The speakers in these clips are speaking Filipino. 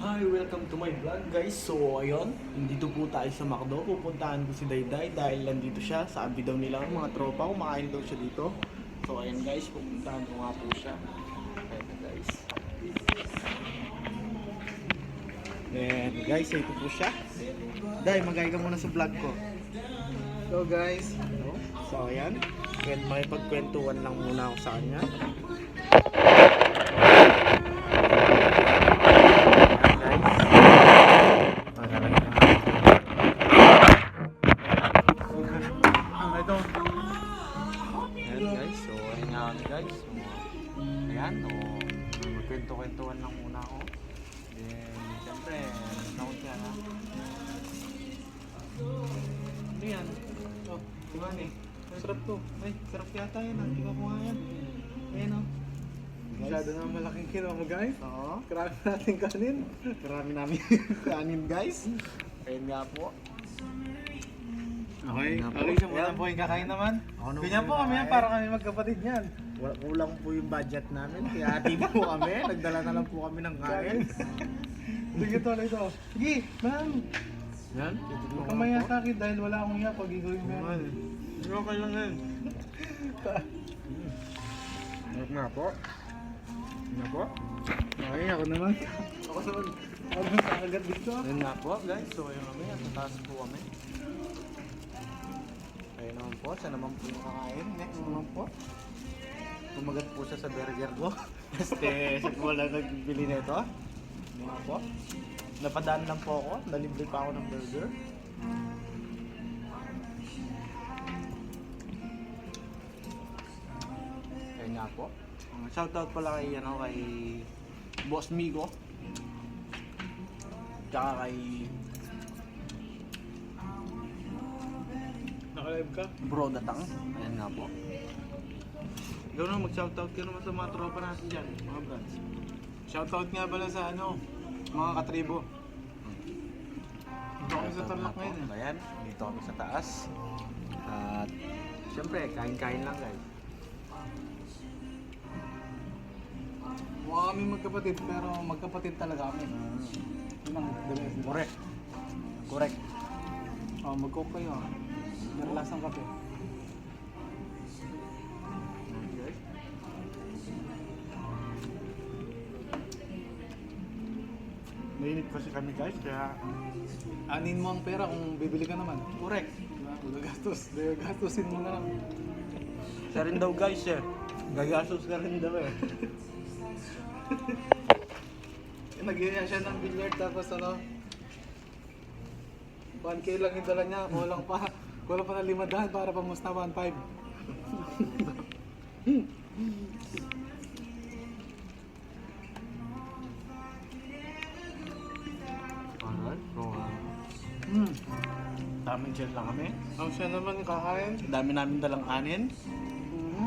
Hi, welcome to my vlog guys. So ayun, nandito po tayo sa McDo. Pupuntahan ko si Dayday dahil nandito siya. Sabi daw nila mga tropa, kumakain daw siya dito. So ayun guys, pupuntahan ko nga po siya. Ayun guys. Then guys, ito po siya. Day, magay ka muna sa vlog ko. So guys? So ayan, Kwen- may pagkwentuhan lang muna ako sa kanya. Ayan, o magkwento-kwentuhan lang muna ako. Then, siyempre, nakot ka na. Ano yan? Oh, di ba ni? Sarap to. Ay, sarap yata yan. ah. Hindi ko nga yan. Ayan o. Masyado na malaking kilo mo guys. Oo. Karami natin kanin. Karami namin kanin guys. Ayan nga po. Okay, okay siya muna Yan. po yung kakain naman. Ganyan po kami yan, para kami magkapatid niyan. Wala, kulang po yung budget namin. Kaya ati po kami. Nagdala na lang po kami ng kain. Sige to, ito. Sige, ma'am. Yan. Huwag kang maya sa akin dahil wala akong iya pag gagawin mo yan. Okay lang yan. Sarap nga po. Nga po. Okay, ako naman. Ako naman. Ako sa agad dito. Ayun nga po guys. So ayun kami. At taas po kami. Ayun naman po. Siya naman po yung kakain. Next naman po. Tumagat po siya sa burger ko. Este, siya po lang nagbili nito. Ayun nga po. Napadaan lang po ako. Nalibre pa ako ng burger. Ayun nga po. Uh, shoutout pala kay, ano, kay Boss Migo. Tsaka kay Nakalive ka? Bro Datang. Ayan nga po. Ikaw na, mag-shoutout ka naman sa mga tropa natin dyan, mga brands. Shoutout nga pala sa ano, mga katribo. Dito kami sa Tarlac ngayon eh. Ayan, dito kami sa taas. At syempre, kain-kain lang guys. Mukha kami magkapatid pero magkapatid talaga kami. Yun ang the best. Correct. Correct. Oh, mag-coke kayo. Meron lasang kape. Mainit kasi kami guys, kaya Anin mo ang pera kung bibili ka naman. correct. Gagastos. Dahil gastusin mo na lang. Siya rin daw guys eh. Gagastos ka rin daw eh. Nagyaya siya ng billiard tapos ano 1k lang yung dala niya, kulang pa kulang pa na limadahan para pamusta 1.5 tamang chill lang kami. Ang siya naman kakain Ang dami namin dalang kanin. Mhm.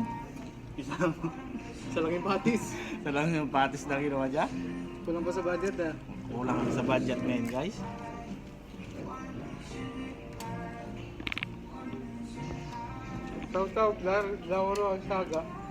Isang, Isa lang yung patis isa lang yung patis na ginawa dyan. Kulang pa sa budget ah Kulang sa budget ngayon guys. Shout out, Gar Gauro Saga